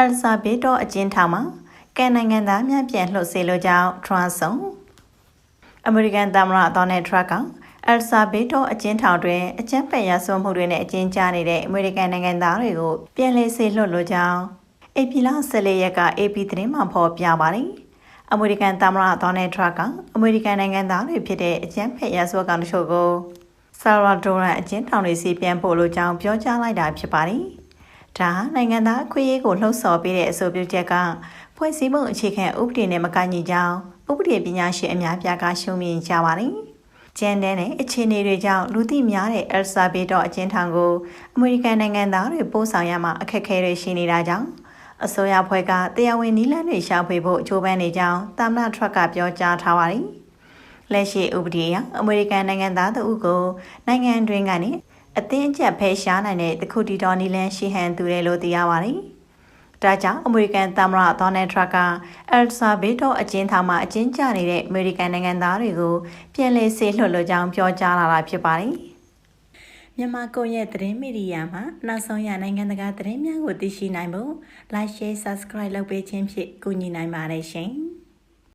အယ်ဆာဘေတော့အကျဉ်းထောင်မှာကန်နိုင်ငံသားများပြန်လှုပ်စေလိုကြောင်းထရန့်ဆုံအမေရိကန်သမ္မတဒေါ်နယ်ထရန့်ကအယ်ဆာဘေတော့အကျဉ်းထောင်တွင်အကြမ်းဖက်ရဆွမှုတွေနဲ့အကျဉ်းချနေတဲ့အမေရိကန်နိုင်ငံသားတွေကိုပြန်လည်စေလွှတ်လိုကြောင်းအေပီလာ14ရက်က AP သတင်းမှဖော်ပြပါတယ်အမေရိကန်သမ္မတဒေါ်နယ်ထရန့်ကအမေရိကန်နိုင်ငံသားတွေဖြစ်တဲ့အကြမ်းဖက်ရဆွကောင်တချို့ကိုဆာရာဒိုရန်အကျဉ်းထောင်တွေစီပြန်ပို့လိုကြောင်းပြောကြားလိုက်တာဖြစ်ပါတယ်။ ဒါဟာနိုင်ငံသားအခွင့်အရေးကိုလှုံ့ဆော်ပေးတဲ့အဆိုပြုချက်ကဖွဲ့စည်းပုံအခြေခံဥပဒေနဲ့မကိုက်ညီကြောင်းဥပဒေပညာရှင်အများပြားကရှုံမြင်ကြပါတယ်။ကျန်တဲ့နဲ့အခြေအနေတွေကြောင့်လူသိများတဲ့အယ်ဆာဘေတော့အကျဉ်းထောင်ကိုအမေရိကန်နိုင်ငံသားတွေပို့ဆောင်ရမှာအခက်အခဲတွေရှိနေတာကြောင့်အစိုးရဖွဲ့ကတရားဝင်နည်းလမ်းတွေရှာဖွေဖို့ကြိုးပမ်းနေကြောင်းတာမန်ထရက်ကပြောကြားထားပါတယ်။လက်ရှိဥပဒေအရအမေရိကန်နိုင်ငံသားတို့ကိုနိုင်ငံတွင်းကနေ အသင်းအကျပ်ဖဲရှားနိုင်တဲ့တခုတီတော်နီလန်ရှိဟန်သူတယ်လို့သိရပါတယ်။ဒါကြောင့်အမေရိကန်သမ္မတဒေါ်နယ်ထရက်ကအယ်ဆာဘေတော့အကျဉ်းထောင်မှာအကျဉ်းချနေတဲ့အမေရိကန်နိုင်ငံသားတွေကိုပြန်လည်ဆေးလွှတ်လို့ကြောင်းပြောကြားလာတာဖြစ်ပါတယ်။မြန်မာကွန်ရက်သတင်းမီဒီယာမှာနောက်ဆုံးရနိုင်ငံတကာသတင်းများကိုသိရှိနိုင်ဖို့ like share subscribe လုပ်ပေးခြင်းဖြင့်ကူညီနိုင်ပါတယ်ရှင်။